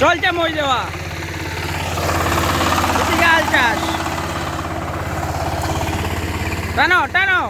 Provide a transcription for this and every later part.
দিয়ে মই দেওয়া আল চাষ টানো টানো।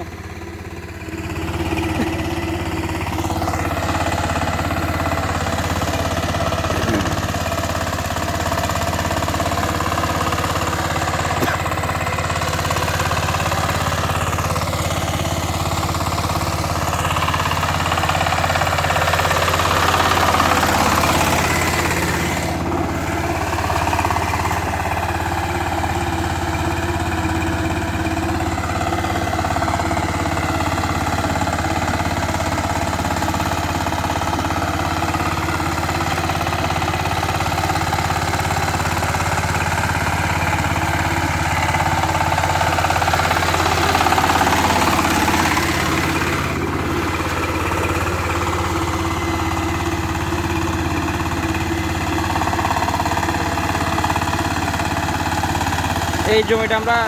এই জমিটা আমরা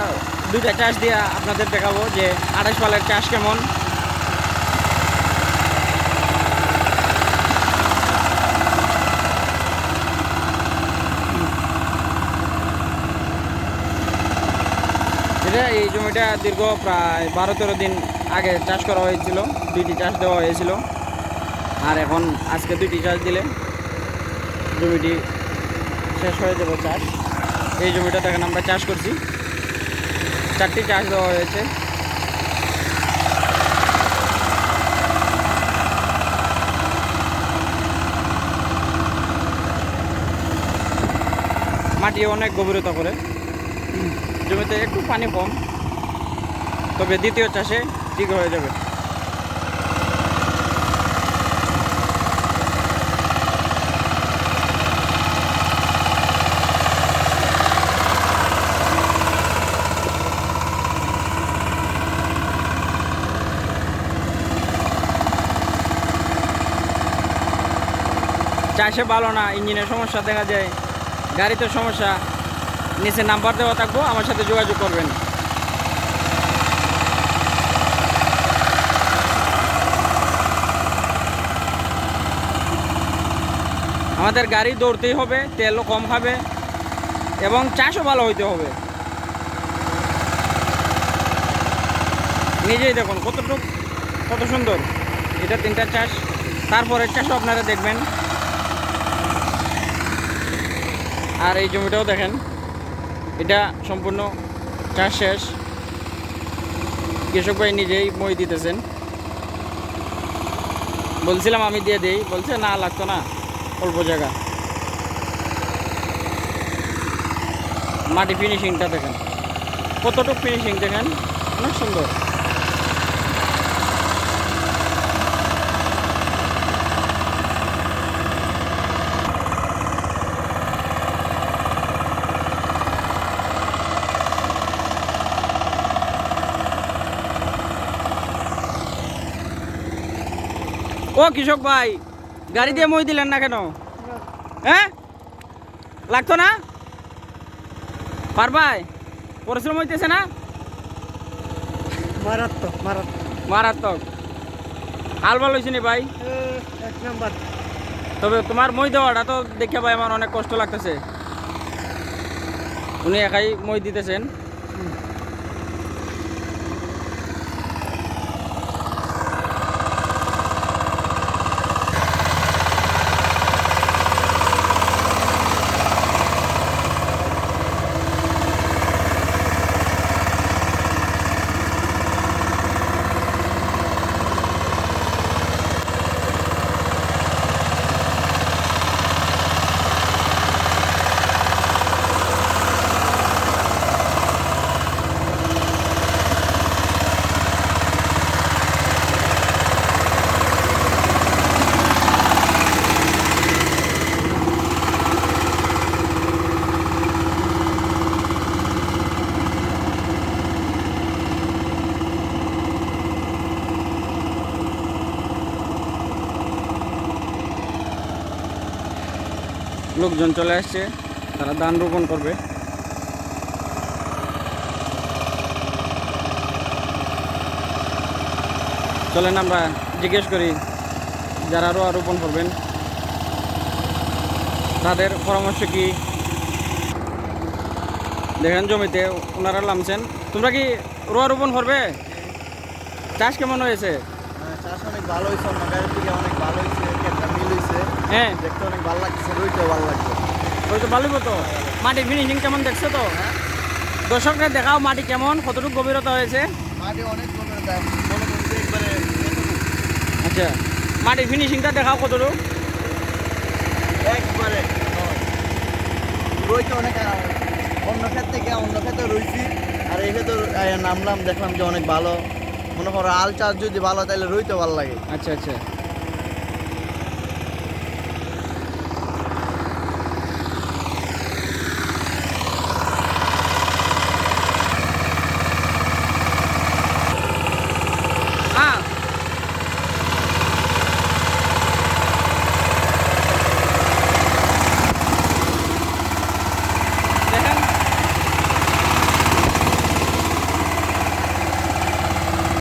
দুইটা চাষ দিয়ে আপনাদের দেখাবো যে আঠাশ পালের চাষ কেমন। এই জমিটা দীর্ঘ প্রায় বারো তেরো দিন আগে চাষ করা হয়েছিল, দুইটি চাষ দেওয়া হয়েছিল। আর এখন আজকে দুইটি চাষ দিলে জমিটি শেষ হয়ে যাবে চাষ। এই জমিটা দেখেন, আমরা চাষ করছি। চারটি চাষ দেওয়া হয়েছে। মাটি অনেক গভীরতা করে। জমিতে একটু পানি কম, তবে দ্বিতীয় চাষে ঠিক হয়ে যাবে। চাষে ভালো না, ইঞ্জিনের সমস্যা দেখা যায়, গাড়িতে সমস্যা, নিচে নাম্বার দেওয়া থাকব, আমার সাথে যোগাযোগ করবেন। আমাদের গাড়ি দৌড়তেই হবে তেলও কম খাবে এবং চাষও ভালো হইতে হবে। নিজেই দেখুন কতটুকু, কত সুন্দর। এটা তিনটা চাষ, তারপরের চাষও আপনারা দেখবেন। আর এই জমিটাও দেখেন, এটা সম্পূর্ণ চাষ শেষ। কৃষক ভাই নিজেই মই দিতেছেন। বলছিলাম আমি দিয়ে দিই, বলছে না, লাগতো না, অল্প জায়গা। মাটি ফিনিশিংটা দেখেন। কতটুকু ফিনিশিং দেখেন? অনেক সুন্দর। ও কৃষক ভাই গাড়ি দিয়ে মই দিলেন না কেন? হ্যাঁ লাগতো না? পারবাই পরিশ্রম হইতেছে না? মারাত্মক মারাত্মক। মারাত্মক। হাল ভালো হয়েছে নি ভাই? এক নাম্বার। তবে তোমার মই দেওয়াটা তো দেখে ভাই আমার অনেক কষ্ট লাগতেছে। উনি একাই মই দিতেছেন। লোকজন চলে আসছে তারা ধান রোপণ করবে। চলেন আমরা জিজ্ঞেস করি যারা রোয়া রোপণ করবেন তাদের পরামর্শ কি? দেখেন জমিতে ওনারা নামছেন। তোমরা কি রোয়া রোপণ করবে? চাষ কেমন হয়েছে? হ্যাঁ, চাষ অনেক ভালো হয়েছে অনেক ভালো হয়েছে। হ্যাঁ। দেখতে অনেক ভালো লাগছে রইতেও ভালো লাগছে। ওই তো ভালোই তো? মাটির ফিনিশিং কেমন দেখছ তো? দর্শকরা দেখাও মাটি কেমন কতটুকু গভীরতা হয়েছে? মাটি অনেক আচ্ছা মাটির ফিনিশিংটা দেখাও কতটুকু? একবারে রইতে অনেক অন্য ক্ষেত্রে গিয়ে অন্য ক্ষেত্রে রইছি আর এই ক্ষেত্রে নামলাম দেখলাম যে অনেক ভালো। মনে করো আল চাষ যদি ভালো তাহলে রইতে ভালো লাগে। আচ্ছা আচ্ছা।